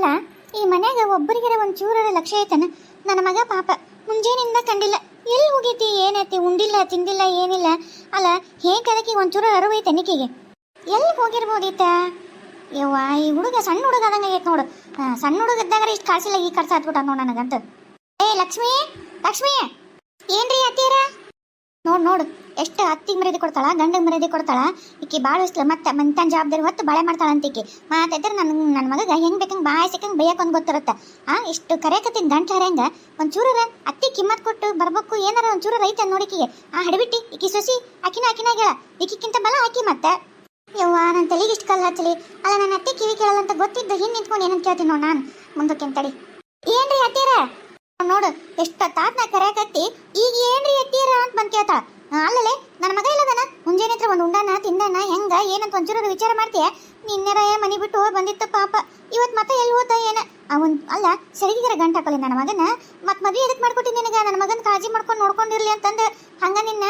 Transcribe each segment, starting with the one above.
ಅಲ್ಲ, ಈ ಮನ್ಯಾಗ ಒಬ್ಬರಿಗರ ಒಂದು ಚೂರರ ಲಕ್ಷ ಐತನ? ನನ್ನ ಮಗ ಪಾಪ ಮುಂಜಾನಿಂದ ಕಂಡಿಲ್ಲ. ಎಲ್ಲಿ ಹೋಗೈತಿ ಏನೈತಿ, ಉಂಡಿಲ್ಲ, ತಿಂದಿಲ್ಲ, ಏನಿಲ್ಲ? ಅಲ್ಲ ಹೇಗೆ ಅದಕ್ಕೆ ಒಂಚೂರು ಅರಿವು ಐತೆ ನಿಕಿಗೆ? ಎಲ್ಲಿ ಹೋಗಿರ್ಬೋದಿತ್ತ? ಯವ್ವ, ಈ ಹುಡುಗ ಸಣ್ಣ ಹುಡುಗ ಆದಂಗೆ ಆಗೈತೆ ನೋಡು. ಸಣ್ಣ ಹುಡುಗ ಇದ್ದಾಗ ಇಷ್ಟು ಕಾಸಿಲ್ಲ ಈ ಖರ್ಚು ಹತ್ಬಿಟ್ಟ ನೋಡು ನನಗಂತ. ಏ, ಲಕ್ಷ್ಮಿ ಲಕ್ಷ್ಮಿ, ಏನ್ರಿ ಅತ್ತೀರ? ನೋಡು ನೋಡು. ಎಷ್ಟು ಅತ್ತಿಗೆ ಮರ್ಯಾದೆ ಕೊಡ್ತಾಳ, ಗಂಡಗೆ ಮರ್ಯಾದೆ ಕೊಡ್ತಾಳ. ಈಕಿ ಭಾಳ ಇಷ್ಟ ಮತ್ತೆ ಮಂತನ ಜವಾಬ್ದಾರಿ ಹೊತ್ತು ಬಾಳೆ ಮಾಡ್ತಾಳ ಅಂತ ಅಂತಿಕಿ ಮಾತಾಡಿದ್ರೆ ನನ್ನ ನನ್ನ ಮಗ ಹೆಂಗ್ ಬೇಕಂಗ್ ಬಾಯ್ ಸಿಕ್ಕಂಗ್ ಬೇಯಕ್ ಒಂದ್ ಗೊತ್ತಿರುತ್ತೆ. ಆ, ಇಷ್ಟು ಕರೆಯಕತ್ತಿನ ಗಂಟ್ಲ ಹರಂಗೆ ಒಂದ್ ಅತ್ತಿ ಕಿಮ್ಮತ್ ಕೊಟ್ಟು ಬರ್ಬೇಕು, ಏನಾರ ಒಂದ್ ಚೂರ ರೈತ ನೋಡಿಕಿಗೆ. ಆ ಹಡಬಿಟ್ಟಿ, ಈಕಿ ಸೊಸಿ, ಆಕಿನ ಆಕಿನ ಹೇಳ ಈಕಿಕ್ಕಿಂತ ಬಲ ಆಕಿ ಮತ್ತೆ. ಯವ್ವ ನನ್ನ ತಲೆಗೆ ಇಷ್ಟು ಕಲ್ಲು ಹಚ್ಚಲಿ. ಅಲ್ಲ ನನ್ನ ಅತ್ತೆ ಕಿವಿ ಕೇಳಲ್ಲ ಅಂತ ಗೊತ್ತಿದ್ದು ಹಿಂದೆ ನಿಂತ್ಕೊಂಡು ಏನಂತ ಕೇಳ್ತೀನಿ ನೋಡು ನಾನು? ಮುಂದಕ್ಕೆ ತಡಿ ಏನ್ರಿ ಅತ್ತೀರ? ನೋಡು ಎಷ್ಟು ತಾತ್ನ ಕರೆಯಕತ್ತಿ ಈಗ ಏನ್ರಿ ಅತ್ತೀರ ಅಂತ ಬಂದ್ ಕೇಳ್ತಾ ಅಲ್ಲಲೇ, ನನ್ನ ಮಗ ಇಲ್ಲದನ? ಮುಂಜಾನೆ ಹತ್ರ ಒಂದು ಉಂಡಾನ ತಿಂದಾನ ಹೆಂಗ, ಏನಂತ ಒಂಚೂರು ವಿಚಾರ ಮಾಡ್ತೀಯ? ನಿನ್ನೆರ ಮನೆ ಬಿಟ್ಟು ಬಂದಿತ್ತು ಪಾಪ. ಇವತ್ತು ಮತ್ತೆ ಎಲ್ಲಿ ಹೋದ ಏನ? ಅವನ್, ಅಲ್ಲ ಸರಿಗಿರ ಗಂಟ ಹಾಕಲಿ ನನ್ನ ಮಗನ. ಮತ್ ಮದ್ವೆ ಎದಕ್ ಮಾಡ್ಕೊಟ್ಟಿ ನಿನಗ? ನನ್ನ ಮಗನ ಕಾಳಜಿ ಮಾಡ್ಕೊಂಡು ನೋಡ್ಕೊಂಡಿರ್ಲಿ ಅಂತಂದು. ಹಂಗ ನಿನ್ನ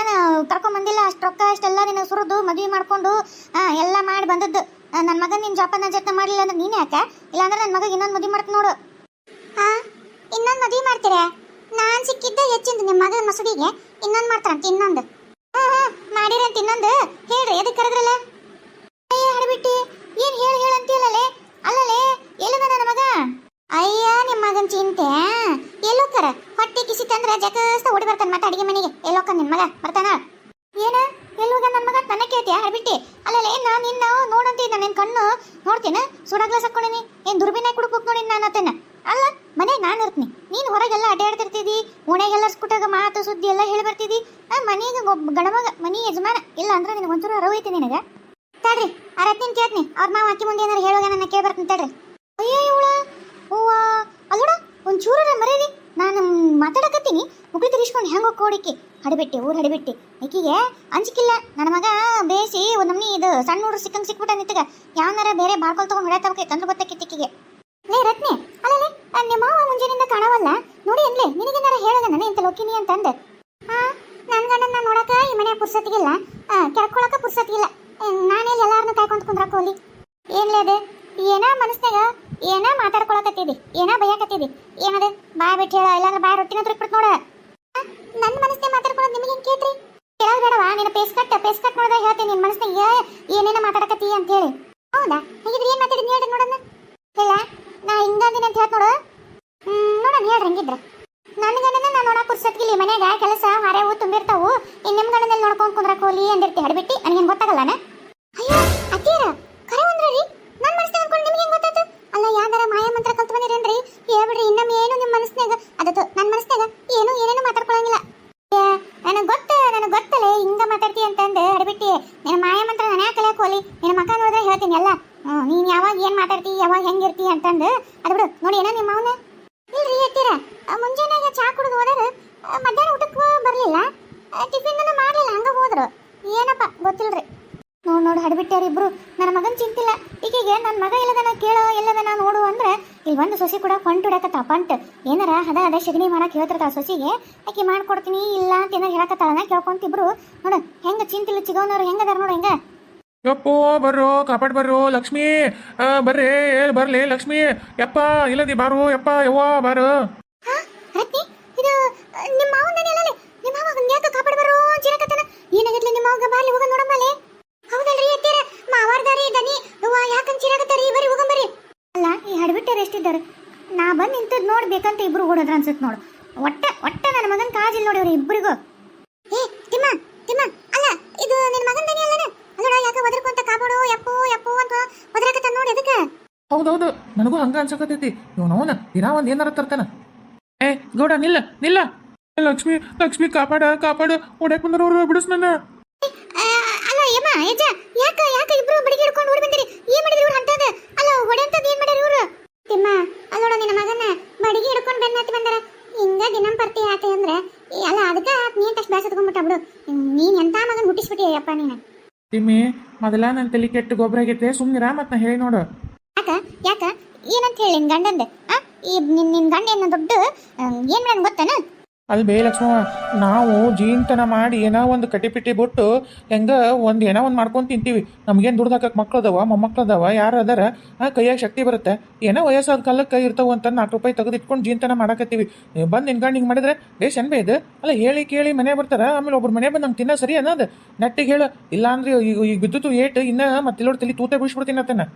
ಕರ್ಕೊಂಡ್ ಬಂದಿಲ್ಲ, ಅಷ್ಟು ರೊಕ್ಕ, ಅಷ್ಟೆಲ್ಲ ನಿನ್ನ ಸುರಿದು, ಮದ್ವೆ ಮಾಡ್ಕೊಂಡು ಎಲ್ಲ ಮಾಡಿ ಬಂದದ್ದು. ನನ್ನ ಮಗನ ನಿನ್ ಜೋಪಾನ ಜೊತೆ ಮಾಡಲಿಲ್ಲ ಅಂದ್ರೆ ನೀನೇ ಯಾಕ? ಇಲ್ಲಾಂದ್ರೆ ನನ್ನ ಮಗ ಇನ್ನೊಂದು ಮದ್ವೆ ಮಾಡ್ತೀನಿ ನೋಡು. ಹಾ ಇನ್ನೊಂದು ಮದುವೆ ಮಾಡ್ತೀರಾ? ನಾನ್ ಸಿಕ್ಕಿದ್ದ ಹೆಚ್ಚಿಂದ ನಿಮ್ಮ ಮಗನ ಮಸೂದಿಗೆ. ಇನ್ನೊಂದು ಮಾಡ್ತಾರಂತ ಇನ್ನೊಂದು. ಮಾಡಿರಂತ ಇನ್ನೊಂದು. ಹೇಳ್ರಿ ಎದಕ್ಕೆ ಕರೆದ್ರಲ್ಲ? ಅಯ್ಯ, ಹಡಬಿಟ್ಟಿ. ಏನ್ ಹೇಳ ಹೇಳ ಅಂತೀಯಲ್ಲೇ ಅಲ್ಲಲೇ, ಎಲ್ಲದ ನನ್ನ ಮಗ? ಅಯ್ಯ ನಿಮ್ಮ ಮಗನ್ ಚಿಂತೆ ಎಲ್ಲೋಕ್ಕರ ಹೊಟ್ಟೆ ಕಿಸಿ ತಂದ್ರ ಜಕಸ್ತ ಓಡಿ ಬರ್ತಾನ ಮತ್ತೆ ಅಡಿಗೆ ಮನೆಗೆ. ಎಲ್ಲೋಕ ನಿಮ್ಮ ಮಗ, ಬರ್ತಾನ? ಏನ? ಎಲ್ಲೋಗ ನನ್ನ ಮಗ? ತನ್ನ ಕೇಳ್ತೀಯ, ಹಡಬಿಟ್ಟಿ? ಅಲ್ಲಲೇ, ನಾನು ನಿನ್ನ ನೋಡಂತೀನಿ ನನ್ನ ಕಣ್ಣು. ನೋಡ್ತೀನ? ಸುಡಗ್ಲಾಸ್ ಹಾಕೊಂಡಿನಿ ಏನ್ ದುರ್ಬಿನ ಕುಡುಕು ನೋಡಿ ನಾನು ಅತ್ತೇನ ಅಲ್ಲ ಮನೆ ನಾನು ಇರ್ತೀನಿ. ನೀನು ಹೊರಗೆಲ್ಲ ಅಡ್ಡಾಡ್ತಿರ್ತಿದ್ದಿ ಓಣೆಗೆಲ್ಲ ಸ್ಕೂಟಾಗ ಮಾತು ಸುದ್ದಿ ಎಲ್ಲ ಹೇಳಿ ಬರ್ತಿದ್ದಿ ಮನೆಗೆ ಗಣಮಗ ಮನೆ ಯಜಮಾನ, ಇಲ್ಲ ಅಂದ್ರೆ ನಿನಗೆ ಒಂಚೂರು ಅರವು ಐತಿ ನಿನಗೆ? ತಡ್ರಿ, ಆ ರತ್ನಿನ ಕೇಳ್ತೀನಿ. ಅವ್ರ ಮಾವ ಅಕ್ಕಿ ಮುಂದೆ ಏನಾರು ಹೇಳುವಾಗ ನನ್ನ ಕೇಳಿ ಬರ್ತೀನಿ ತಡ್ರಿ. ಅಯ್ಯೋ ಇವಳ, ಹೂವ ಅಲ್ಲೋಡ ಒಂಚೂರ ಮರೀರಿ ನಾನು ಮಾತಾಡಕತ್ತೀನಿ. ಮುಗಿ ತಿರ್ಸ್ಕೊಂಡು ಹೆಂಗೆ ಹೋಗೋಡಿಕೆ ಹಡಿಬಿಟ್ಟಿ, ಊರು ಹಡಿಬಿಟ್ಟಿ. ಈಕಿಗೆ ಅಂಜಿಕಿಲ್ಲ. ನನ್ನ ಮಗ ಬೇಸಿ ಒಂದು ಇದು ಸಣ್ಣ ಹುಡುಗ ಸಿಕ್ಕಂಗೆ ಸಿಕ್ಬಿಟ್ಟ ನಿಂತಗ ಯಾವನಾರ ಬೇರೆ ಬಾಳ್ಕೊಲ್ ತಗೊಂಡು ಹೊಡೆಯತ್ತವಕ್ಕೆ ತಂದ್ರೆ ಗೊತ್ತಾಕಿತ್ತು ಈಕಿಗೆ ಲೇ ರತ್ನಿ ಅಲ್ಲಲೇ ಆ ನಿಮ್ಮ ಮಾವ ಮುಂಜಾನಿಂದ ಕಾಣವಲ್ಲ. ನೋಡಿ ಅನ್ಲೇ, ನಿನಗೇನಾರ ಹೇಳಲ್ಲ ನಾನು ಇಂತ ಲೋಕಿನಿ ಅಂತ ಅಂದೆ. ಹಾ ನನ್ನ ಗಂಡನ್ನ ನೋಡಕ ಈ ಮನೆ ಪುರ್ಸತಿಗಿಲ್ಲ ಕೆಳ್ಕೊಳಕ ಪುರ್ಸತಿಗಿಲ್ಲ ನಾನೇ ಎಲ್ಲಾರನ್ನ ಕಾಯ್ಕೊಂತ ಕುಂದ್ರಾಕ ಹೋಲಿ ಏನ್ಲೇ ಅದು? ಏನ ಮನಸ್ನಾಗ ಏನ ಮಾತಾಡ್ಕೊಳಕತ್ತಿದಿ? ಏನ ಬೈಯಾಕತ್ತಿದಿ? ಏನದು? ಬಾಯ್ ಬಿಟ್ಟು ಹೇಳ, ಇಲ್ಲಾಂದ್ರೆ ಬಾಯ್ ರೊಟ್ಟಿನ ತುರ್ಕ್ಬಿಟ್ಟು ನೋಡ. ನನ್ನ ಮನಸ್ನೇ ಮಾತಾಡ್ಕೊಳೋದು ನಿಮಗೆ ನಿಮಗೇನು ಕೇಳ್ರಿ ಕೇಳೋದು ಬೇಡವಾ? ನಿನ್ನ ಪೇಸ್ ಕಟ್ ಪೇಸ್ ಕಟ್ ನೋಡಿದ್ರೆ ಹೇಳ್ತೀನಿ ನಿನ್ನ ಮನಸ್ನಾಗ ಏನೇನ ಮಾತಾಡಕತ್ತಿ ಅಂತ ಹೇಳಿ. ಹೌದಾ? ಹಾಗಿದ್ರೆ ಏನು ಮಾತಾಡಿದ್ನಿ ಹೇಳ್ರಿ ನೋಡೋಣ ಹೇಳ. ನಾ ಹಿಂಗಂದಿನ ಅಂತ ಹೇಳ್ತ ನೋಡು. ನೋಡೋಣ ಹೇಳ್ರಿ ಹಂಗಿದ್ರೆ? ನನ್ನ ಗಂಡನ ನಾನು ನೋಡಕ್ ಕುರ್ಸತ್ಗಿಲ್ಲಿ ಮನ್ಯಾಗ ಕೆಲಸ ಹರೆವು ತುಂಬಿರ್ತಾವು. ಇನ್ನು ನಿಮ್ ಗಂಡನಲ್ಲಿ ನೋಡ್ಕೊಂಡ್ ಕುಂದ್ರ ಹೋಲಿ ಅಂದಿರ್ತಿ, ಹಡ್ಬಿಟ್ಟಿ. ನನಗೇನ್ ಗೊತ್ತಾಗಲ್ಲನ ಅಯ್ಯೋ ಅತ್ತೀರ ಕರೆ ಒಂದ್ರಿ ನನ್ನ ಮನಸ್ನಾಗ ಅನ್ಕೊಂಡು ನಿಮ್ಗೆ ಹೆಂಗ್ ಗೊತ್ತಾಯ್ತು ಅಲ್ಲ ಯಾವ್ದಾರ ಮಾಯ ಮಂತ್ರ ಕಲ್ತು ಬಂದಿರೇನ್ರಿ ಹೇಳ್ಬಿಡ್ರಿ ಇನ್ನೊಮ್ಮೆ ಏನು ನಿಮ್ಮ ಮನಸ್ನಾಗ ಅದತ್ತು ನನ್ನ ಮನಸ್ನಾಗ ಏನು ಏನೇನು ಮಾತಾಡ್ಕೊಳಂಗಿಲ್ಲ ನನಗೆ ಗೊತ್ತ ನನಗೆ ಗೊತ್ತಲೆ ಹಿಂಗ ಮಾತಾಡ್ತಿ ಅಂತಂದು ಹಡ್ಬಿಟ್ಟಿ ನಿನ್ನ ಮಾಯ ಮಂತ್ರ ನಾನು ಯಾಕೆ ಕಲಿಯಕ್ ಹೋಲಿ ನಿನ್ನ ಮಕ್ಕ ನೋಡಿದ್ರೆ ಹೇಳ್ತೀನಿ ಎಲ್ಲ ಹ್ಮ್, ನೀನ್ ಯಾವಾಗ ಏನ್ ಮಾತಾಡ್ತಿ ಯಾವಾಗ ಹೆಂಗಿರ್ತಿ ಅಂತಂದು ಅದು ಬಿಡು ನೋಡಿ ಏನ ನಿಮ್ಮ ಅವನ ಇಲ್ರಿ ಹೇಳ್ತೀರ ಮುಂಜಾನೆಗೆ ಚಾ ಕುಡಿದು ಹೋದ್ರ ಆ, ಮಧ್ಯಾಹ್ನ ಊಟಕ್ಕೆ ಬರಲಿಲ್ಲ ಟಿಫಿನ್ ಮಾಡಲಿಲ್ಲ ಹಂಗ ಹೋದ್ರು ಏನಪ್ಪ ಗೊತ್ತಿಲ್ರಿ ನೋಡ್ ಇಬ್ರು ನನ್ನ ಮಗನ್ ಚಿಂತಿಲ್ಲ. ಈಕೆಗೆ ನನ್ನ ಮಗ ಎಲ್ಲದನ ಕೇಳೋ ಎಲ್ಲದನ ನೋಡು ಅಂದ್ರೆ ಇಲ್ಲಿ ಒಂದು ಸೊಸಿ ಕೂಡ ಪಂಟ್ ಹಿಡಕತ್ತ ಪಂಟ್. ಏನಾರ ಅದ ಅದ ಶಗಣಿ ಮಾಡಕ್ ಹೇಳ್ತಿರ್ತಾಳ ಸೊಸಿಗೆ ಆಕೆ ಮಾಡ್ಕೊಡ್ತೀನಿ ಇಲ್ಲ ಅಂತ ಏನಾರ ಹೇಳಕತ್ತಾಳನ ಕೇಳ್ಕೊಂತಿಬ್ರು. ನೋಡು ಹೆಂಗ ಚಿಂತಿಲ್ಲ ಚಿಗವನವ್ರು ಹೆಂಗದಾರ ನೋಡು ಹೆಂಗ? ಯಪ್ಪೋ ಬರ್ರೋ ಕಾಪಾಡ್ ಬರ್ರೋ ಲಕ್ಷ್ಮಿ. ಬರ್ರಿ ಬರ್ಲಿ ಲಕ್ಷ್ಮಿ. ಯಪ್ಪ ಇಲ್ಲದಿ ಬಾರು ಯಪ್ಪ ಯವ್ವ ಬಾರು. ಇದು ನಿಮ್ಮ ಮಾವನಲ್ಲ ನಿಮ್ಮ ಮಾವ ಯಾಕೆ ಕಾಪಾಡ ಬರೋ ಚಿರಕತನ ಏನಾಗತ್ಲೆ ನಿಮ್ಮ ಮಾವಗ ಬಾರ್ಲಿ ಹೋಗ ನೋಡಮ್ಮಲೆ ಹೌದಲ್ರಿ ಅತ್ತೀರ ಮಾವಾರ್ದಾರಿ ದನಿ ಅವ್ವ ಯಾಕಂತ ಚಿರಾಗತ್ತಾರಿ? ಬರಿ ಹೋಗಂಬರಿ ಅಲ್ಲ ಈ ಹಡ್ಬಿಟ್ಟೆ ಎಷ್ಟಿದ್ದಾರೆ? ನಾ ಬಂದು ನಿಂತದ್ ನೋಡ್ಬೇಕಂತ ಇಬ್ರು ಓಡೋದ್ರ ಅನ್ಸುತ್ತೆ ನೋಡು. ಒಟ್ಟ ಒಟ್ಟ ನನ್ನ ಮಗನ್ ಕಾಜಿಲ್ ನೋಡಿ ಅವ್ರ ಇಬ್ಬರಿಗೂ ಏ ತಿಮ್ಮ ತಿಮ್ಮ. ಅಲ್ಲ ಇದು ನಿನ್ನ ಮಗನ ದನಿ ಅಲ್ಲನ? ಅಲ್ಲಡ ಯಾಕ ಒದರ್ಕೊಂತ ಕಾಪಾಡು ಯಪ್ಪೋ ಯಪ್ಪೋ ಅಂತ ಒದರಕತ್ತ ನೋಡಿ ಅದಕ್ಕೆ ಹೌದೌದು ನನಗೂ ಹಂಗ ಅನ್ಸಕತ್ತೈತಿ. ಇವನವನ ದಿನಾ ಒಂದ್ ಏನಾರ ತರ್ತಾನ. ಏ ಗೌಡ ನಿಲ್ಲ ನಿಲ್ಲ. ಲಕ್ಷ್ಮಿ ಲಕ್ಷ್ಮಿ ಕಾಪಾಡ ಕಾಪಾಡ. ಓಡಕ್ ಬಂದವ್ರು ಬಿಡಿಸ್ ನನ್ನ. ಯಾಕ ಯಾಕ ಇಬ್ರು ಬಡಿಗೆ ಹಿಡ್ಕೊಂಡು ಓಡಿ ಬಂದಿರಿ? ಏನ್ ಮಾಡಿದ್ರಿ ಇವ್ರು ಅಂತದ ಅಲ್ಲ ಹೊಡೆಂತದ್ ಏನ್ ಮಾಡ್ಯಾರ ಇವ್ರು? ತಿಮ್ಮ ಅಲ್ಲ ನೋಡ ನಿನ್ನ ಮಗನ ಬಡಿಗೆ ಹಿಡ್ಕೊಂಡು ಬೆನ್ನತ್ತಿ ಬಂದಾರ. ಹಿಂಗ ದಿನಂ ಬರ್ತಿ ಆತ ಅಂದ್ರೆ ಅಲ್ಲ ಅದಕ್ಕ ನೀನ್ ತಕ್ಷ ಬೇಸತ್ಕೊಂಡ್ಬಿಟ್ಟ ಬಿಡು. ನೀನ್ ಎಂತ ಮಗನ್ ಹುಟ್ಟಿಸ್ಬಿಟ್ಟಿ ಅಪ್ಪ ನೀನು? ತಿಮ್ಮಿ ಮೊದಲ ನನ್ನ ತಲೆ ಕೆಟ್ಟ ಗೊಬ್ಬರ ಆಗೈತೆ ಸುಮ್ನಿರ ಮತ್ ನಾ ಹೇಳಿ ನೋಡು. ಯಾಕ ಯಾಕ? ಏನಂತ ಹೇಳಿ ನಿನ್ ಗಂಡಂದ? ಆ ಈ ನಿನ್ ನಿನ್ ಗಂಡ ಏನು ದೊಡ್ಡ ಏನ್ ಮಾಡ್ಯಾನ ಗೊತ್ತೇನ? ಅಲ್ಲಿ ಬೇ ನಾವು ಜೀಂತನ ಮಾಡಿ ಏನೋ ಒಂದು ಕಟ್ಟಿಪಿಟ್ಟಿ ಬಿಟ್ಟು ಹೆಂಗ ಒಂದು ಏನೋ ಒಂದು ಮಾಡ್ಕೊಂಡು ತಿಂತೀವಿ. ನಮ್ಗೇನು ದುಡ್ದು ಹಾಕಕ್ಕೆ ಮಕ್ಳು ಅದಾವ, ಮೊಮ್ಮಕ್ಳು ಅದಾವ, ಯಾರು ಅದಾರ, ಆ ಕೈಯಾಗ ಶಕ್ತಿ ಬರುತ್ತೆ. ಏನೋ ವಯಸ್ಸಾದ ಕಾಲಕ್ಕೆ ಇರ್ತಾವ ಅಂತ ನಾಲ್ಕು ರೂಪಾಯಿ ತೆಗೆದಿಟ್ಕೊಂಡು ಜೀನ್ತನ ಮಾಡಕತ್ತೀವಿ. ಬಂದು ನಿನ್ಗಂಡು ಹಿಂಗೆ ಮಾಡಿದ್ರೆ, ಬೇ ಅನ್ಬೇ ಇದು. ಅಲ್ಲ ಹೇಳಿ ಕೇಳಿ ಮನೆ ಬರ್ತಾರೆ, ಆಮೇಲೆ ಒಬ್ರು ಮನೆ ಬಂದು ನಂಗೆ ತಿನ್ನೋ ಸರಿ ಅನ್ನೋದು. ನೆಟ್ಟಿಗೆ ಹೇಳು, ಇಲ್ಲಾಂದ್ರೆ ಈಗ ಈಗ ಬಿದ್ದು ಏಟ್, ಇನ್ನ ಮತ್ತೆ ಇಲ್ಲೋಡ್ ತಲೆ ತೂತೆ ಬಿಡಿಸ್ಬಿಡ್ತೀನಿ ಅತ್ತನ.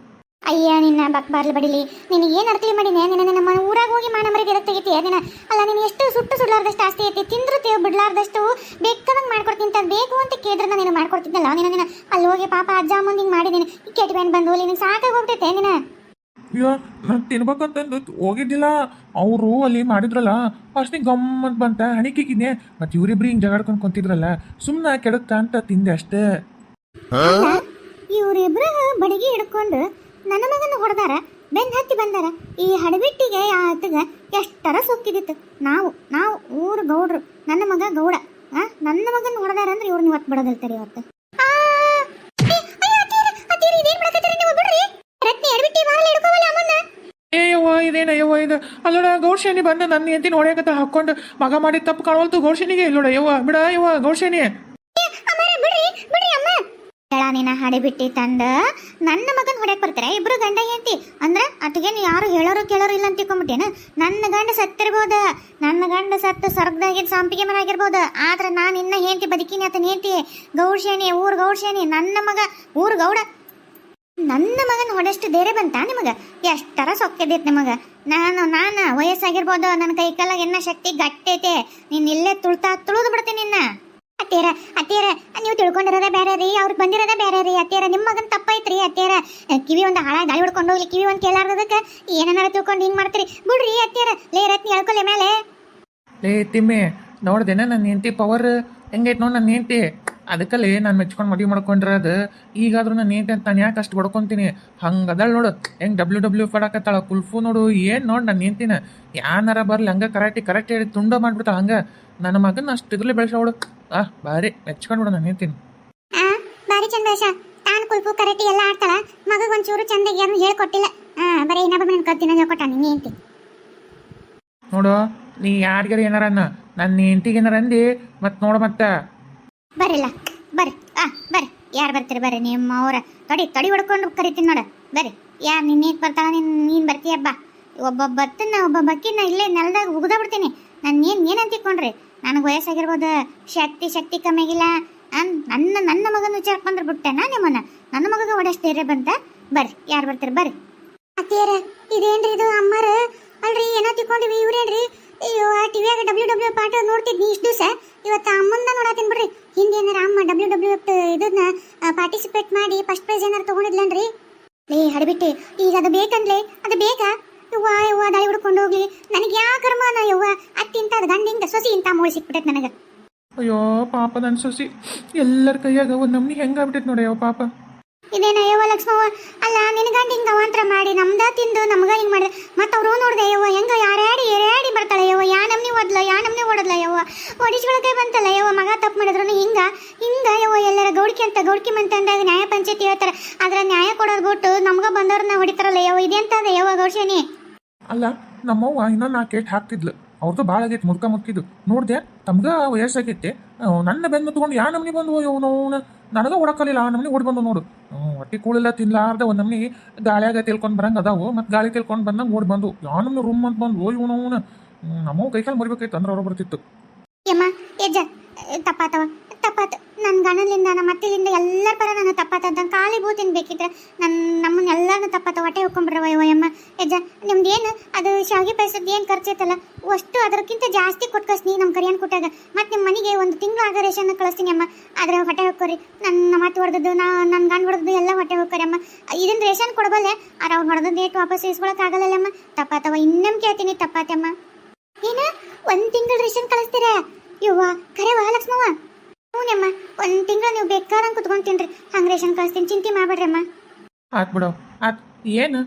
ಅಯ್ಯ ನಿನ್ನ ಬಕ್ ಬಾರ್ಲಿ ಬಡಿಲಿ. ನಿನಗೆ ಏನು ಅರ್ಥಲಿ ಮಾಡಿನೆ? ನಿನ್ನ ನಮ್ಮ ಊರಾಗ ಹೋಗಿ ಮಾನ ಮರಿಗೆ ಎದಕ್ಕೆ ತೆಗಿತೀಯ ನಿನ್ನ ಅಲ್ಲ ನೀನು ಎಷ್ಟು ಸುಟ್ಟು ಸುಡ್ಲಾರ್ದಷ್ಟು ಆಸ್ತಿ ಐತಿ? ತಿಂದ್ರು ತೇವ್ ಬಿಡ್ಲಾರ್ದಷ್ಟು ಬೇಕಾದಂಗೆ ಮಾಡ್ಕೊಡ್ತೀನಿ ಅಂತ ಬೇಕು ಅಂತ ಕೇಳಿದ್ರೆ ನಾನು ನೀನು ಮಾಡ್ಕೊಡ್ತಿದ್ದಲ್ಲ? ಅಲ್ಲ ನಿನ್ನ ಅಲ್ಲಿ ಹೋಗಿ ಪಾಪ ಅಜ್ಜ ಅಮ್ಮಂದು ಹಿಂಗೆ ಮಾಡಿದ್ದೀನಿ ಕೆಟ್ಟ ಬ್ಯಾಂಡ್ ಬಂದು ನಿನಗೆ ಸಾಕಾಗಿ ಹೋಗ್ತೈತೆ ನಿನ್ನ ಅಯ್ಯೋ ನಾನು ತಿನ್ಬೇಕಂತಂದು ಹೋಗಿದ್ದಿಲ್ಲ. ಅವರು ಅಲ್ಲಿ ಮಾಡಿದ್ರಲ್ಲ ಅಷ್ಟೇ ಗಮ್ಮತ್ ಬಂತ ಹಣಿಕಿಗಿದ್ನೆ ಮತ್ತು ಇವರಿಬ್ರು ಹಿಂಗೆ ಜಗಾಡ್ಕೊಂಡು ಕುಂತಿದ್ರಲ್ಲ ಸುಮ್ಮನೆ ಕೆಡುತ್ತಾ ಅಂತ ತಿಂದೆ ಅಷ್ಟೇ. ಇವರಿಬ್ರು ಬಡಿಗೆ ಹಿಡ್ಕೊಂಡು ನನ್ನ ಮಗನ ಹೊಡೆದಾರ ಬೆನ್ ಹತ್ತಿ ಬಂದಾರ. ಈ ಹಡಬಿಟ್ಟಿಗೆ ಆತಗ ಎಷ್ಟರ ಸೊಕ್ಕಿದಿತ್ತು. ನಾವು ನಾವು ಊರು ಗೌಡ್ರು ನನ್ನ ಮಗ ಗೌಡ. ಆ ನನ್ನ ಮಗನ ಹೊಡೆದಾರ ಅಂದ್ರೆ ಇವ್ರನ್ನ ಇವತ್ತು ಬಿಡೋದಲ್ತಾರೆ ಇವತ್ತು. ಅಯ್ಯೋ, ಇದು? ಅಲ್ಲೋಡ ಗೌಡ್ಶೇನಿ ಬಂದು ನನ್ನ ಹೆಂತಿ ಹೊಡೆಯಕತ್ತ ಹಾಕೊಂಡು ಮಗ ಮಾಡಿ ತಪ್ಪು ಕಾಣವಲ್ತು ಗೌಡ್ಶೇನಿಗೆ ಇಲ್ಲೋಡ ಯವ್ವ ಬಿಡ ಯವ್ವ ಗೌಡ್ಶೇನಿ ಬಿಡ್ರಿ ಅಮ್ಮ ಹಡಿಬಿಟ್ಟಿ ತಂದ, ನನ್ನ ಮಗನ ಹೊಡ್ಯಾಕ್ ಬರ್ತಾರೆ? ಇಬ್ರು ಗಂಡ ಹೆಂಡತಿ. ಅಂದ್ರ ಅಟ್ಗೇನು ಯಾರು ಹೇಳೋರು ಕೇಳೋರು ಇಲ್ಲ ಅಂತ ತಿಳ್ಕೊಂಬಿಟ್ಟೇನ? ನನ್ನ ಗಂಡ ಸತ್ತಿರ್ಬೋದ? ನನ್ನ ಗಂಡ ಸತ್ತು ಸ್ವರ್ಗದಾಗಿದ್ದ ಸಂಪಿಗೆ ಮನೆ ಆಗಿರ್ಬೋದು. ಆದ್ರೆ ನಾನು ಇನ್ನ ಹೆಂಡತಿ ಬದುಕಿನಿ ಅತನ ಹೆಂಡತಿ. ಗೌಡ್ಶೇನಿ ಊರ್ ಗೌಡ್ಶೇನಿ ನನ್ನ ಮಗ, ಊರ್ ಗೌಡ. ನನ್ನ ಮಗನ ಹೊಡೆಷ್ಟು ಧೈರ್ಯ ಬಂತ ನಿಮಗ? ಎಷ್ಟರ ಸೊಕ್ಕಿದೈತ್ ನಿಮಗ? ನಾನು ನಾನು ವಯಸ್ಸಾಗಿರ್ಬೋದು. ನನ್ನ ಕೈ ಕಾಲಾಗ ಎನ್ನ ಶಕ್ತಿ ಗಟ್ಟೈತೆ. ನೀನ್ ಇಲ್ಲೇ ತುಳ್ತಾ ತುಳಿದು ಬಿಡ್ತೀನಿ ನಿನ್ನ. ಅತ್ತೇರ ಅತ್ತೇರ ನೀವು ತಿಳ್ಕೊಂಡಿರೋದೇ ಬೇರೆ ರೀ, ಅವ್ರಿಗೆ ಬಂದಿರೋದೇ ಬೇರೆ ರೀ ಅತ್ತೇರ ನಿಮ್ಮ ಮಗನ್ ತಪ್ಪೈತ್ರಿ ಅತ್ತೇರ ಕಿವಿ ಒಂದು ಹಾಳ ದಾಳಿ ಹೊಡ್ಕೊಂಡು ಹೋಗ್ಲಿ, ಕಿವಿ ಒಂದು ಕೇಳಾರ್ದಕ್ಕೆ ಏನಾರ ತಿಳ್ಕೊಂಡು ಹಿಂಗೆ ಮಾಡ್ತೀರಿ. ಬಿಡ್ರಿ ಅತ್ತೇರ ಲೇ, ರತ್ನಿ ಹೇಳ್ಕೊಲೆ ಮೇಲೆ. ಲೇ ತಿಮ್ಮೆ ನೋಡ್ದೇನ ನನ್ನ ಹೆಂಡತಿ ಪವರ್ ಹೆಂಗೈತೆ ನೋಡಿ ನನ್ನ ಹೆಂಡತಿ. ಅದಕ್ಕಲ್ಲಿ ನಾನು ಮೆಚ್ಕೊಂಡು ಮದುವೆ ಅದು ಈಗಾದ್ರೂ ನಾನು ಅಂತ ನಾನು ಯಾಕೆ ಅಷ್ಟು ಬಡ್ಕೊಂತೀನಿ. ಹಂಗೆ ಅದಳ ನೋಡು. ಹೆಂಗೆ ಡಬ್ಲ್ಯೂ ಡಬ್ಲ್ಯೂ ಪಡಕತ್ತಾಳ ಕುಲ್ಫು ನೋಡು. ಏನು ನೋಡು ನನ್ನ ಹೆಂಡ್ತಿನ? ಯಾನಾರ ಬರಲಿ ಹಂಗೆ ಕರೆಕ್ಟ್ ಕರೆಕ್ಟ್ ಹೇಳಿ ತುಂಡ ಮಾಡ್ಬಿಡ್ತಾಳ ಹಂಗೆ. ನನ್ನ ಮಗನ ಅಷ್ಟು ಇದ್ರಲ್ಲಿ ಬೆಳೆಸೋಳು ಆ ಭಾರಿ ಮೆಚ್ಕೊಂಡ್ಬಿಡು ನನ್ನ ನಾನು ಆ ಬಾರಿ ಚಂದ ತಾನು ಕುಲ್ಫು ಕರೆಕ್ಟ್ ಎಲ್ಲ ಆಡ್ತಾಳ. ಮಗಗೆ ಒಂಚೂರು ಚಂದಾಗಿ ಹೇಳ್ಕೊಟ್ಟಿಲ್ಲ. ಬರೀ ಇನ್ನೊಬ್ಬ ಮನೆ ಕತ್ತಿನ ಹೇಳ್ಕೊಟ್ಟ ನೋಡು ನೀ ಯಾರಿಗಾರ ಏನಾರ ಅನ್ನ. ನನ್ನ ಹೆಂಡತಿಗೆ ಏನಾರ ಅಂದಿ ಮತ್ತೆ ನೋಡು ಮತ್ತೆ. ಬರಿಲ್ಲ ಬರ್ರಿ. ಆ, ಬರ್ರಿ. ಯಾರು ಬರ್ತೀರಿ ಬರ್ರಿ? ನಿಮ್ಮ ಅವ್ರ ತಡಿ ತಡಿ ಹೊಡ್ಕೊಂಡು ಕರಿತೀನಿ ನೋಡ. ಬರ್ರಿ. ಯಾರು ನಿನ್ನೇಕ್ ಬರ್ತಾಳ, ನೀನು ನೀನು ಬರ್ತೀಯ ಬಾ. ಒಬ್ಬ ಬತ್ತನ್ನ ಒಬ್ಬ ಬಕ್ಕಿನ ಇಲ್ಲೇ ನೆಲದಾಗ ಉಗ್ದ ಬಿಡ್ತೀನಿ ನಾನು ಏನು ಏನು ಅಂತಿಕೊಂಡ್ರಿ? ನನಗೆ ವಯಸ್ಸಾಗಿರ್ಬೋದು, ಶಕ್ತಿ ಶಕ್ತಿ ಕಮ್ಮಿಯಾಗಿಲ್ಲ ನನ್ನ ನನ್ನ ಮಗನ ವಿಚಾರಕ್ಕೆ ಬಂದ್ರೆ ಬಿಟ್ಟೆನಾ ನಿಮ್ಮನ್ನ? ನನ್ನ ಮಗಗ ಧೈರ್ಯ ಬಂತ? ಬರ್ರಿ. ಯಾರು ಬರ್ತೀರಿ? ಬರ್ರಿ. ಅತ್ತಿಯರ, ಇದೇನ್ರಿ ಇದು ಅಮ್ಮಾರ? ಅಲ್ರಿ, ಏನೋ ತಿಕ್ಕೊಂಡಿವಿ, ಇವ್ರೇನ್ರಿ? ಅಯ್ಯೋ ಟಿವಿಯಾಗ ಡಬ್ಲ್ಯೂ ಡಬ್ಲ್ಯೂ ಪಾಠ ನೋಡ್ತಿದ್ನಿ ಇಷ್ಟು ದಿವಸ. ಇವತ್ತು ಅಮ್ಮಂದ ನೋಡತ್ತೀನಿ ಬಿಡ್ರಿ. ಹಿಂದೆ ಏನಾರ ಅಮ್ಮ ಡಬ್ಲ್ಯೂ ಡಬ್ಲ್ಯೂ ಇದನ್ನ ಪಾರ್ಟಿಸಿಪೇಟ್ ಮಾಡಿ ಫಸ್ಟ್ ಪ್ರೈಸ್ ಏನಾರ ತಗೊಂಡಿದ್ಲನ್ರಿ? ಲೇ ಹಡಬಿಟ್ಟೆ ಈಗ ಅದು ಬೇಕಂದ್ಲೆ ಅದು ಬೇಕಾ? ಯವ್ವ ಯವ್ವ ದಾಳಿ ಹುಡ್ಕೊಂಡು ಹೋಗ್ಲಿ. ನನಗೆ ಯಾ ಕರ್ಮನ ಯವ್ವ? ಅತ್ತಿಂತ ಅದು ಗಂಡಿಂದ ಸೊಸಿ ಇಂತ ಮೋಳಿ ಸಿಕ್ಬಿಟ್ಟೈತೆ ನನಗೆ. ಅಯ್ಯೋ ಪಾಪ ನನ್ನ ಸೊಸಿ. ಎಲ್ಲರ ಕೈಯಾಗ ಒಂದು ನಮ್ನಿ ಹೆಂಗಾಗ್ಬಿಟ್ಟೈತೆ ನೋಡಿ ಯಾವ ಪಾಪ. ಇದೇನ ಯವ್ವ ಲಕ್ಷ್ಮವ್ವ? ಅಲ್ಲ ನಿನ್ನ ಗಂಡ ಹಿಂಗ ಅವಾಂತರ ಮಾಡಿ ನಮ್ದ ತಿಂದು ನಮ್ಗ ಹಿಂಗ್ ಮಾಡಿದೆ. ಮತ್ತೆ ಅವ್ರು ನೋಡ್ದೆ ಯವ್ವ ಹೆಂಗ ಯಾರ್ಯಾಡಿ ಎರಡಿ ಬರ್ತಾಳೆ ಯವ್ವ ಯಾ ನಮ್ನಿ ಓದ್ಲ ಯಾ ನಮ್ನಿ ಓಡದ್ಲ ಯವ್ವ ಒಡಿಸ್ಕೊಳಕ್ಕೆ ಬಂತಲ್ಲ, ಯವ್ವ ಮಗ ತಪ್ಪು ಮಾಡಿದ್ರು ಹಿಂಗ? ಹಿಂಗ, ಯವ್ವ ಎಲ್ಲರ ಗೌಡ್ಕಿ ಅಂತ, ಗೌಡ್ಕಿ ಮಂತ ಅಂದಾಗ ನ್ಯಾಯ ಪಂಚಾಯತಿ ಹೇಳ್ತಾರೆ. ಆದ್ರೆ ನ್ಯಾಯ ಕೊಡೋದು ಬಿಟ್ಟು ನಮ್ಗ ಬಂದವ್ರನ್ನ ಹೊಡಿತಾರಲ್ಲ, ಯವ್ವ ಇದೆಂತದ ಯವ್ವ ಗೌಡ್ಶೇನಿ ಅಲ್ಲ ನಮ್ಮವ್ವ ಇನ್ನೊಂದು ನಾಲ್ಕು ಏಟ್ ಹಾಕ್ತಿದ್ಲು. ಅವ್ರದ್ದು ಭಾಳ ಆಗೈತೆ, ಮುದ್ಕ ಮುದ್ಕಿದ್ದು. ನೋಡ್ದೆ, ತಮ್ಗ ವಯಸ್ಸಾಗೈತೆ. ನನ್ನ ಬೆನ್ನು ತಗೊಂಡು ಯಾ ನಮ್ನಿ ಬಂದು ಇವನು ನನಗ ಹೊಡಕಲಿಲ್ಲ ಆ ನಮ್ನಿ ಓಡಿ ಬಂದು ನೋಡು. ಹೊಟ್ಟೆ ಕೂಳಿಲ್ಲ, ತಿನ್ಲಾರ್ದ ಒಂದು ನಮ್ನಿ ಗಾಳಿಯಾಗ ತಿಳ್ಕೊಂಡು ಬರಂಗ ಅದಾವು, ಮತ್ತು ಗಾಳಿ ತಿಳ್ಕೊಂಡು ಬಂದಂಗೆ ಓಡಿ ಬಂದು ಯಾವ ರೂಮ್ ಅಂತ ಬಂದು ಇವನು ಅವನು ನಮ್ಮವ್ ಕೈಕಾಲು ಮರಿಬೇಕಾಯ್ತು, ಅಂದ್ರೆ ಅವ್ರು ಬರ್ತಿತ್ತು ಯಮ್ಮ, ಎಜ್ಜ ತಪ್ಪಾತವ, ತಪ್ಪಾತ. ನನ್ನ ಗಣಲಿಂದ ನಮ್ಮ ಅತ್ತಿಲಿಂದ ಎಲ್ಲರ ಪರ ನನ್ನ ತಪ್ಪಾತ ಅಂತ ಖಾಲಿ ಬೂತಿನ ಬೇಕಿದ್ರೆ ನನ್ನ ನಮ್ಮನ್ನ ಎಲ್ಲರನ್ನ ತಪ್ಪಾತ, ಹೊಟ್ಟೆ ಹೋಗ್ಕೊಂಡ್ಬಿಡ್ರವ ಯವ್ವ ಯಮ್ಮ. ಯಜ್ಜ ನಿಮ್ದು ಏನು? ಅದು ಶಾವಿಗೆ ಪಾಯಸದ್ದು ಏನು ಖರ್ಚೈತಲ್ಲ ಅಷ್ಟು ಅದಕ್ಕಿಂತ ಜಾಸ್ತಿ ಕೊಟ್ಟು ನೀ ನಮ್ಮ ಕರಿಯನ್ ಕೊಟ್ಟಾಗ ಮತ್ತು ನಿಮ್ಮ ಮನೆಗೆ ಒಂದು ತಿಂಗಳು ಆಗ ರೇಷನ್ ಕಳಿಸ್ತೀನಿ ಅಮ್ಮ ಆದರೆ ಹೊಟ್ಟೆ ಹೋಗ್ಕೊರಿ ನನ್ನ ಮಾತು ಹೊಡೆದದ್ದು, ನಾ ನನ್ನ ಗಂಡು ಹೊಡೆದದ್ದು ಎಲ್ಲ ಹೊಟ್ಟೆ ಹೋಗ್ಕೊರಿ ಅಮ್ಮ ಇದನ್ನ ರೇಷನ್ ಕೊಡಬಲ್ಲೆ? ಅವ್ರು ಹೊಡೆದದ್ದು ಏಟ್ ವಾಪಸ್ ಇಸ್ಕೊಳಕ್ಕಾಗಲ್ಲ ಅಮ್ಮ ತಪ್ಪಾತವ ಇನ್ನೊಮ್ಮೆ ಕೇಳ್ತೀನಿ ತಪ್ಪಾತಮ್ಮ ಏನ? ಒಂದ್ ತಿಂಗಳ ರೇಷನ್ ಕಳಿಸ್ತೀರಾ? ಯವ್ವ ಕರೆವಾ ಲಕ್ಷ್ಮವ್ವ. ಹ್ಞೂನಮ್ಮ ಒಂದ್ ತಿಂಗಳ ನೀವು ಬೇಕಾದಂಗೆ ಕುತ್ಕೊಂತೀನ್ರಿ. ಹಂಗೆ ರೇಷನ್ ಕಳಿಸ್ತೀನಿ ಚಿಂತೆ ಮಾಡ್ಬೇಡ್ರಿ ಅಮ್ಮ. ಆತ್ ಬಿಡು ಆತ್ ಏನು?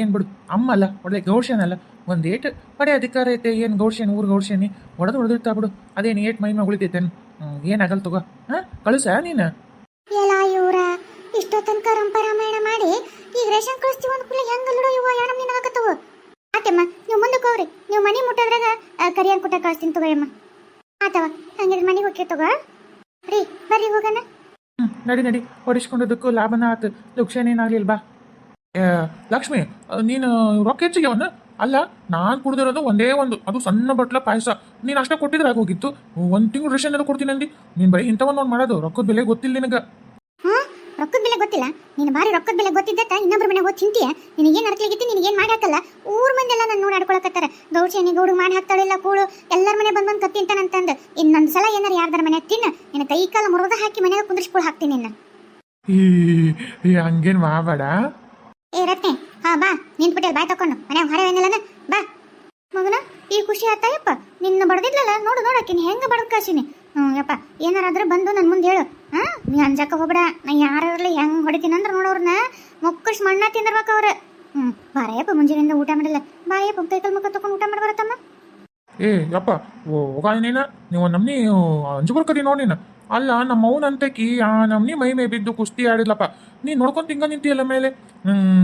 ಏನು ಬಿಡು ಅಮ್ಮ ಅಲ್ಲ ಒಳ್ಳೆ ಗೌಡ್ಶನ್ ಅಲ್ಲ. ಒಂದು ಏಟ್ ಪಡೆ ಅಧಿಕಾರ ಐತೆ ಏನು ಗೌಡ್ಶನ್ ಊರು ಗೌಡ್ಶನಿ ಹೊಡೆದು ಹೊಡೆದಿರ್ತಾ ಬಿಡು ಅದೇನು ಏಟ್ ಮೈ ಮ್ಯಾಗ ಉಳಿತೈತೆ ಏನಾಗಲ್ಲ ತಗೋ ಹಾಂ? ಕಳಿಸ ನೀನು? ಎಲ್ಲ ಇವ್ರ ಇಷ್ಟೋ ತನಕ ರಂಪ ರಾಮಾಯಣ ಮಾಡಿ ಈಗ ರೇಷನ್ ಕಳಿಸ್ತೀವಿ ಅಂದ ಕೂಡಲೇ ಹೆಂಗೆ ಲುಡೋ ಇವ ಯಾರ ನಮ್ಗೆ ಆಗತ್ತವು? ಆತಮ್ಮ ನೀವು ಮುಂದಕ್ಕೆ ಹೋಗ್ರಿ. ನೀವು ಮನೆ ಮುಟ್ಟೋದ್ರಾಗ ಕರಿಯನ್ ಕೊಟ್ಟ ಕಳಿಸ್ತೀನಿ ತಗೋಯಮ್ಮ ಆತವ, ಹಂಗಿದ್ರೆ ಮನೆಗೆ ಹೋಗಿ ತಗೋ? ರೀ, ಬರ್ರಿ ಹೋಗೋಣ. ನಡಿ ನಡಿ. ಹೊಡಿಸ್ಕೊಂಡದಕ್ಕೂ ಲಾಭನ ಆತು. ಲುಕ್ಷಣ ಏನಾಗ್ಲಿಲ್ಲ, ಬಾ. ಲಕ್ಷ್ಮಿ ನೀನು ರೊಕ್ಕ ಹೆಚ್ಚಿಗೆವನ್ನ ಅಲ್ಲ, ನಾನು ಕುಡಿದಿರೋದು ಒಂದೇ ಒಂದು. ಅದು ಸಣ್ಣ ಬಟ್ಲ ಪಾಯಸ. ನೀನು ಅಷ್ಟೇ ಕೊಟ್ಟಿದ್ರೆ ಆಗೋಗಿತ್ತು. ಒಂದು ತಿಂಗಳು ರೇಷನ್ ಕೊಡ್ತೀನಿ ಅಂದಿ ನೀನು ಬರೀ ಇಂಥವನ್ನ ನೋಡಿ ಮಾಡೋದು. ರೊಕ್ಕದ ಬೆಲೆ ಗೊತ್ತಿಲ್ಲ ನಿನಗೆ. ರೊಕ್ಕದ ಬೆಲೆ ಗೊತ್ತಿಲ್ಲ. ನೀನು ಬಾರಿ ರೊಕ್ಕದ ಬೆಲೆ ಗೊತ್ತಿದ್ದಕ್ಕ ಇನ್ನೊಬ್ರ ಮನೆ ಹೋಗಿ ತಿಂತೀಯ ನಿನಗೇನು ನಿನಗೆ ನಿನಗೇನು ಮಾಡಿ ಹಾಕಲ್ಲ? ಊರ್ ಮಂದಿ ಎಲ್ಲ ನಾನು ನೋಡಿ ಆಡ್ಕೊಳಕತ್ತಾರ. ಗೌಡ್ಸೇನಿ ಗೌಡು ಮಾಡಿ ಹಾಕ್ತಾಳಿಲ್ಲ ಕೂಳು. ಎಲ್ಲರ ಮನೆ ಬಂದು ಬಂದು ಕತ್ತಿಂತಾನಂತಂದು ಇನ್ನೊಂದು ಸಲ ಏನಾರ ಯಾರ್ದಾರ ಮನೆ ತಿನ್ನ. ನಿನ್ನ ಕೈ ಕಾಲ ಮುರಿದ ಹಾಕಿ ಮನೆಗೆ ಕುಂದ್ರಿಸ್ಕೊಳ್ ಹಾಕ್ತೀನಿ ನಿನ್ನ. ಈ ಹಂಗೇನು ಮಾಡಬೇಡ ಏ ರತ್ನೆ ಹಾ ಬಾ. ನಿಂತ್ಬಿಟ್ಟೆ ಬಾಯ್ ತಕೊಂಡು ಮನೆ ಹೊರ ಏನಿಲ್ಲ ಬಾ. ಮಗನ ಈ ಖುಷಿ ಆತಾಯಪ್ಪ ನಿನ್ನ ಬಡದಿದ್ಲಲ್ಲ ನೋಡು ನೋಡಕ್ಕೆ ಹೆಂಗ ಬಡದ್ ಕಳ್ಸಿನಿ ಹ್ಞೂ ಯಪ್ಪ ಏನಾರಾದ್ರೂ ಬಂದು ನನ್ನ ಮುಂದೆ ಹೇಳು. ಹಾ ನೀ ಅಂಜಕ್ಕ ಹೋಗ್ಬೇಡ. ನಾ ಯಾರಲ್ಲಿ ಹೆಂಗ್ ಹೊಡಿತೀನಿ ಅಂದ್ರೆ ನೋಡೋರ್ನ ಮೊಕ್ಕಸ್ ಮಣ್ಣ ತಿಂದಿರ್ಬೇಕು ಅವ್ರ. ಹ್ಞೂ ಬಾರಯ್ಯಪ್ಪ ಮುಂಜಾನೆಯಿಂದ ಊಟ ಮಾಡಿಲ್ಲ. ಬಾಯಪ್ಪ ಕೈಕಲ್ ಮುಖ ತಕೊಂಡು ಊಟ ಮಾಡಿ ಬರತ್ತಮ್ಮ ಏ, ಯಪ್ಪ ಹೋಗ ನೀನ. ನೀವು ನಮ್ನಿ ಅಂಜುಬರ್ಕರಿ ನೋಡಿ ನೀನು. ಅಲ್ಲ, ನಮ್ಮ ಅವ್ನ ಅಂತಕಿ ಆ ನಮ್ನಿ ಮೈ ಮೇ ಬಿದ್ದು ಕುಸ್ತಿ ಆಡಿದ್ಲಪ್ಪ. ನೀ ನೋಡ್ಕೊಂಡು ತಿಂಗ ನಿಂತಿಯಲ್ಲ ಮೇಲೆ?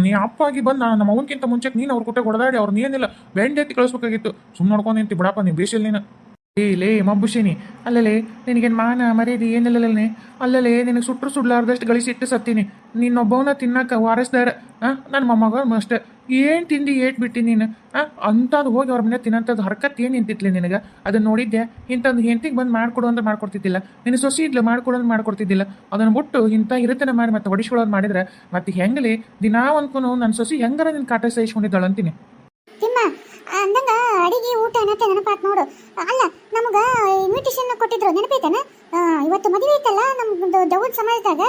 ನೀ ಅಪ್ಪ ಆಗಿ ಬಂದ ನಮ್ಮ ಅವನಕ್ಕಿಂತ ಮುಂಚೆ ನೀನು ಅವ್ರ ಕುಟ್ಟೆ ಹೊಡೆದಾಡಿ ಅವ್ರನ್ನ ಏನಿಲ್ಲ. ಬೆಂಡೆತ್ತಿ ಕಳಿಸ್ಬೇಕಾಗಿತ್ತು. ಸುಮ್ಮನೆ ನೋಡ್ಕೊಂಡು ನಿಂತಿ ಬಿಡಪ್ಪ ನೀ ಬೇಸಿಲ್ ನೀನು. ಏ, ಲೇ ಮಬ್ಬುಶಿನಿ ಅಲ್ಲಲೇ, ನಿನಗೇನು ಮಾನ, ಮರ್ಯಾದೆ ಏನಿಲ್ಲಲ್ಲೇ ಅಲ್ಲಲೇ, ನಿನಗೆ ಸುಟ್ಟರು ಸುಡ್ಲಾರ್ದಷ್ಟು ಗಳಿಸಿಟ್ಟು ಸತ್ತೀನಿ. ನಿನ್ನೊಬ್ಬವನ್ನ ತಿನ್ನಕ್ಕೆ ವಾರಸ್ದಾರ ಹಾಂ ನನ್ನ ಮೊಮ್ಮಗ ಅಷ್ಟೇ. ಏನು ತಿಂದು ಏಟ್ ಬಿಟ್ಟಿ ನೀನು? ಆ ಅಂಥದ್ದು ಹೋಗಿ ಅವ್ರ ಮನೆ ತಿನ್ನಂಥದ್ದು ಹರ್ಕತ್ ಏನು ನಿಂತಿತ್ಲಿ ನಿನಗೆ? ಅದನ್ನ ನೋಡಿದ್ದೆ ಇಂಥದ್ದು ಹೆಂಡತಿಗೆ ಬಂದು ಮಾಡ್ಕೊಡು ಅಂದ್ರೆ ಮಾಡ್ಕೊಡ್ತಿದ್ದಿಲ್ಲ. ನಿನ್ನ ಸೊಸಿ ಇದ್ಲು ಮಾಡ್ಕೊಡು ಅಂದ್ರೆ ಮಾಡ್ಕೊಡ್ತಿದ್ದಿಲ್ಲ. ಅದನ್ನು ಬಿಟ್ಟು ಇಂಥ ಹಿರಿತನ ಮಾಡಿ ಮತ್ತೆ ಹೊಡಿಸ್ಕೊಳ್ಳೋದು ಮಾಡಿದ್ರೆ ಮತ್ತೆ ಹೆಂಗಲಿ, ದಿನಾ ಒಂದ್ಕೂ ನನ್ನ ಸೊಸಿ ಹೆಂಗಾರ ನಿನ್ನ ಕಾಟ ಸಹಿಸ್ಕೊಂಡಿದ್ದಾಳು ಅಂತೀನಿ. ಅಂದಂಗ ಅಡಿಗೆ ಊಟ ಅನ್ನತ್ತೆ ನೆನಪಾತ್ ನೋಡು. ಅಲ್ಲ, ನಮಗ ಇನ್ವಿಟೇಷನ್ ಕೊಟ್ಟಿದ್ರು, ನೆನಪೈತನ? ಇವತ್ತು ಮದುವೆ ಐತಲ್ಲ ನಮ್ದು ದೌದ್ ಸಮಾಜದಾಗ?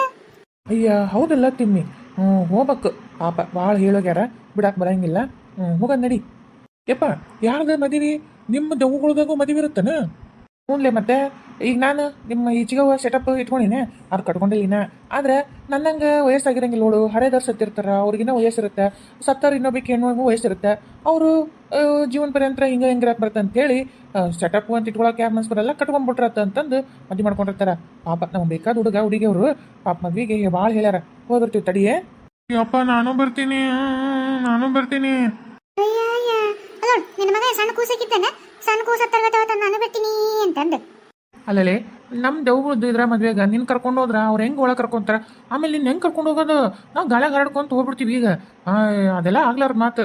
ಅಯ್ಯ, ಹೌದಲ್ಲ ತಿಮ್ಮಿ. ಹ್ಞೂ ಹೋಗ್ಬೇಕು. ಪಾಪ ಭಾಳ ಹೇಳೋಗ್ಯಾರ. ಬಿಡಕ್ಕೆ ಬರಂಗಿಲ್ಲ. ಹ್ಞೂ ಹೋಗ ನಡಿ. ಯಪ್ಪ, ಯಾರ್ದ ಮದುವೆ? ನಿಮ್ಮ ದೆವ್ವಗಳ್ದಾಗೂ ಮದುವೆ ಇರುತ್ತನ? ಹ್ಞೂನ್ಲೆ ಮತ್ತೆ ಈಗ ನಾನು ನಿಮ್ಮ ಈಚಿಗವ ಸೆಟಪ್ ಇಟ್ಕೊಂಡಿನಿ, ಅದು ಕಟ್ಕೊಂಡಿಲ್ಲ ಆದ್ರೆ ನನ್ನಂಗೆ ವಯಸ್ಸಾಗಿರಂಗಿಲ್ಲ ನೋಡು ಹರೇದಾರ್ ಸತ್ತಿರ್ತಾರೆ ಅವ್ರಿಗಿನ್ನ ವಯಸ್ಸಿರುತ್ತೆ. ಸತ್ತವ್ರು ಇನ್ನೊಬ್ಬಕ್ಕೆ ಹೆಣ್ಣು ವಯಸ್ಸಿರುತ್ತೆ. ಅವರು ಜೀವನ ಪರ್ಯಂತರ ಹಿಂಗೆ ಹೆಂಗೆ ಬರುತ್ತೆ ಅಂತೇಳಿ ಸೆಟಪ್ ಅಂತ ಇಟ್ಕೊಳಕ್ಕೆ ಯಾರು ಮನ್ಸು ಬರಲ್ಲ ಕಟ್ಕೊಂಡ್ಬಿಟ್ರತ್ತ ಅಂತಂದು ಮದುವೆ ಮಾಡ್ಕೊಂಡಿರ್ತಾರೆ. ಪಾಪ ನಮ್ಗೆ ಬೇಕಾದ ಹುಡುಗ, ಹುಡುಗಿಯವರು, ಪಾಪ ಮದ್ವಿಗೆ ಭಾಳ ಹೇಳ್ಯಾರ. ಹೋಗಿ ಬರ್ತೀವಿ ತಡಿಯೇ ಅಪ್ಪ ನಾನು ಬರ್ತೀನಿ ನಾನು ಬರ್ತೀನಿ. ಮಗ ಸಣ್ಣ ಕೂಸಕ್ಕಿದ್ದಾನೆ ಸಣ್ಣ ಕೂಸ ತರಗತ ನಾನು ಅಲ್ಲಲೇ ನಮ್ಮ ದೆವ್ವದ್ದು ಇದ್ರ ಮದ್ವೆಗ ನಿನ್ ಕರ್ಕೊಂಡು ಹೋದ್ರ ಅವ್ರು ಹೆಂಗೆ ಒಳಗೆ ಕರ್ಕೊಂತಾರ? ಆಮೇಲೆ ನಿನ್ನ ಹೆಂಗ್ ಕರ್ಕೊಂಡು ಹೋಗೋದು ನಾವು ಗಾಳಿಗೆ ಹರಡ್ಕೊಂತ ಹೋಗ್ಬಿಡ್ತೀವಿ ಈಗ. ಅದೆಲ್ಲ ಆಗ್ಲಾರ ಮಾತು.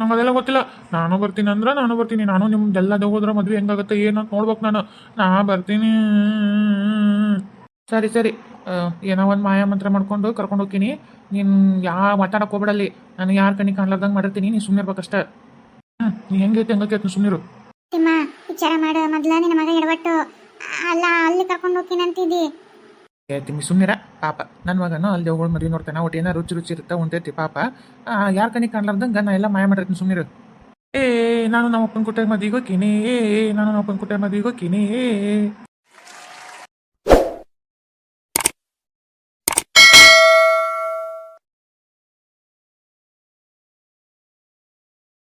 ನಂಗೆ ಅದೆಲ್ಲ ಗೊತ್ತಿಲ್ಲ. ನಾನು ಬರ್ತೀನಿ ಅಂದ್ರೆ ನಾನು ಬರ್ತೀನಿ. ನಾನು ನಿಮ್ದೆಲ್ಲ ಹೋದ್ರ ಮದ್ವೆ ಹೆಂಗಾಗುತ್ತೆ, ಏನು ನೋಡ್ಬೇಕು ನಾನು. ನಾ ಬರ್ತೀನಿ. ಸರಿ ಸರಿ. ಏನೋ ಒಂದು ಮಾಯಾ ಮಂತ್ರ ಮಾಡ್ಕೊಂಡು ಕರ್ಕೊಂಡು ಹೋಗ್ತೀನಿ. ನೀನು ಯಾ ಮಾತಾಡಕ್ಕೆ ಹೋಗ್ಬಿಡಲ್ಲಿ. ನಾನು ಯಾರ ಕಣ್ಣಿ ಕಾಣ್ಲಾರ್ದಂಗೆ ಮಾಡಿರ್ತೀನಿ. ನೀನು ಸುಮ್ಮನೆ ಇರ್ಬೇಕಷ್ಟೇ ಹ್ಞೂ ನೀ ಹೆಂಗೈತೆ ಹಂಗೈತೆ ಸುಮ್ಮನಿರು ತಿಮ್ಮ, ವಿಚಾರ ಮಾಡು. ಮೊದ್ಲ ನಿನ್ನ ಮಗ ಎಡವಟ್ಟು. ಅಲ್ಲ, ಅಲ್ಲಿ ಕರ್ಕೊಂಡು ಹೋಗ್ತೀನಿ ಅಂತಿದ್ದಿ. ಏ, ತಿಮ್ಮಿ ಸುಮ್ಮನಿರ ಪಾಪ. ನನ್ನ ಮಗನ ಅಲ್ಲಿ ಹೋಗೋಳು ಮದುವೆ ನೋಡ್ತಾನೆ. ಒಟ್ಟು ಏನೋ ರುಚಿ ರುಚಿ ಇರುತ್ತೆ ಉಂಟೈತಿ, ಪಾಪ. ಯಾರ ಕಣಿ ಕಾಣ್ಲಾರ್ದಂಗೆ ನಾ ಎಲ್ಲ ಮಾಯ ಮಾಡಿರ್ತೀನಿ ಸುಮ್ಮನಿರು ಏ ನಾನು ನಮ್ಮ ಅಪ್ಪನ ಕುಟ್ಟ ಮದುವೆಗೆ ಹೋಗ್ತೀನಿ. ಏ ನಾನು ನಮ್ಮ ಅಪ್ಪನ ಕುಟ್ಟ ಮದುವೆಗೆ ಹೋಗ್ತೀನಿ ಏ.